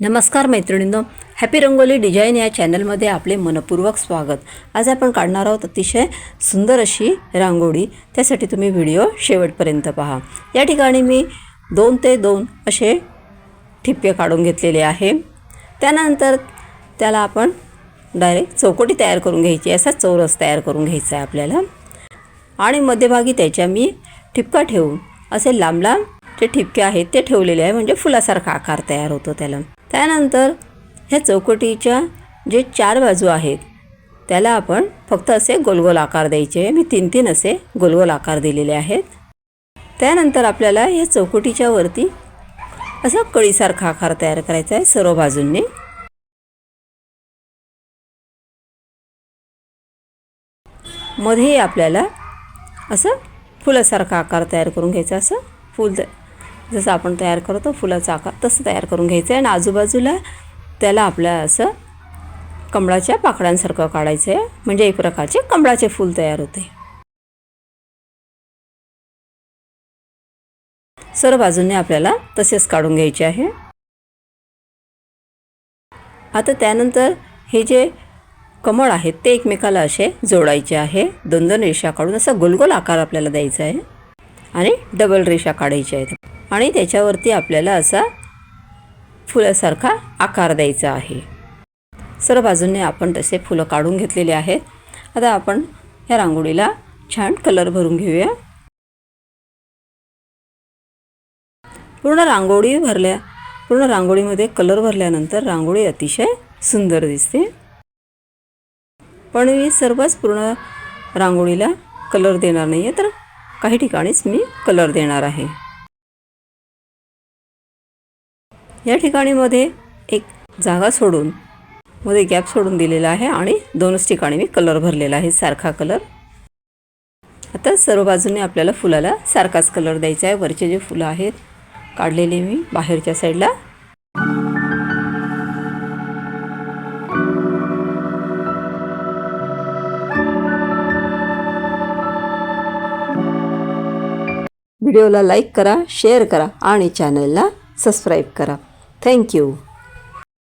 नमस्कार मैत्रिणींनो happy rangoli design या चॅनलमध्ये आपले मनपूर्वक स्वागत. आज आपण काढणार आहोत अतिशय सुंदर अशी रांगोळी. त्यासाठी तुम्ही व्हिडिओ शेवटपर्यंत पहा. या ठिकाणी मी दोन ते दोन असे ठिपके काढून घेतलेले आहे. त्यानंतर त्याला आपण डायरेक्ट चौकटी तयार करून घ्यायची असा चौरस तयार करून घ्यायचा आहे आपल्याला. आणि मध्यभागी त्याच्या मी ठिपका ठेवून असे लांब लांब जे ठिपके आहेत ते ठेवलेले आहे. म्हणजे फुलासारखा आकार तयार होतो त्याला. त्यानंतर ह्या चौकटीच्या जे चार बाजू आहेत त्याला आपण फक्त असे गोलगोल आकार द्यायचे. मी तीन तीन असे गोलगोल आकार दिलेले आहेत. त्यानंतर आपल्याला या चौकटीच्या वरती असा कळीसारखा आकार तयार करायचा आहे सर्व बाजूंनी. मध्ये आपल्याला असं फुलासारखा आकार तयार करून घ्यायचा असं फूल जसं आपण तयार करतो फुलाचा आकार तसं तयार करून घ्यायचं आहे. आणि आजूबाजूला त्याला आपल्या असं कमळाच्या पाकळ्यांसारखं काढायचं आहे म्हणजे एक प्रकारचे कमळाचे फूल तयार होते. सर्व बाजूने आपल्याला तसेच काढून घ्यायचे आहे. आता त्यानंतर हे जे कमळ आहेत ते एकमेकाला असे जोडायचे आहे. दोन दोन रेषा काढून असा गोलगोल आकार आपल्याला द्यायचा आहे. आणि डबल रेषा काढायच्या आहेत. आणि त्याच्यावरती आपल्याला असा फुलासारखा आकार द्यायचा आहे. सर्व बाजूंनी आपण तसे फुलं काढून घेतलेले आहेत. आता आपण ह्या रांगोळीला छान कलर भरून घेऊया. पूर्ण रांगोळी भरल्या पूर्ण रांगोळीमध्ये कलर भरल्यानंतर रांगोळी अतिशय सुंदर दिसते. पण मी सर्वच पूर्ण रांगोळीला कलर देणार नाही आहे तर काही ठिकाणीच मी कलर देणार आहे. या ठिकाणी मध्ये एक जागा सोडून मध्ये गॅप सोडून दिलेला आहे आणि दोनच ठिकाणी मी कलर भरलेला आहे सारखा कलर आता सर्व बाजूने आपल्याला फुलाला सारखाच कलर द्यायचा आहे. वरचे जे फुलं आहेत काढलेले मी बाहेरच्या साईडला व्हिडिओला लाईक करा शेअर करा आणि चॅनलला सबस्क्राईब करा. Thank you.